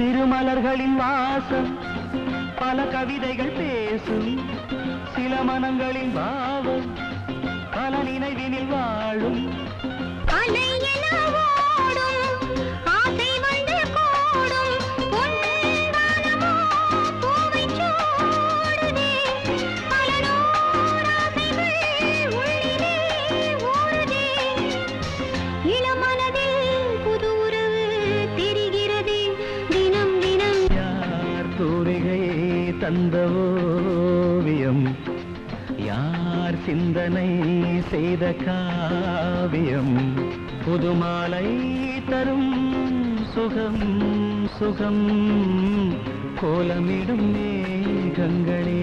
சிறுமலர்களின் வாசம் பல கவிதைகள் பேசும் சில மனங்களின் பாவம். யார் தந்த ஓவியம் யார் சிந்தனை செய்த காவியம்? புதுமாலை தரும் சுகம் சுகம். கோலமிடும் மேகங்களே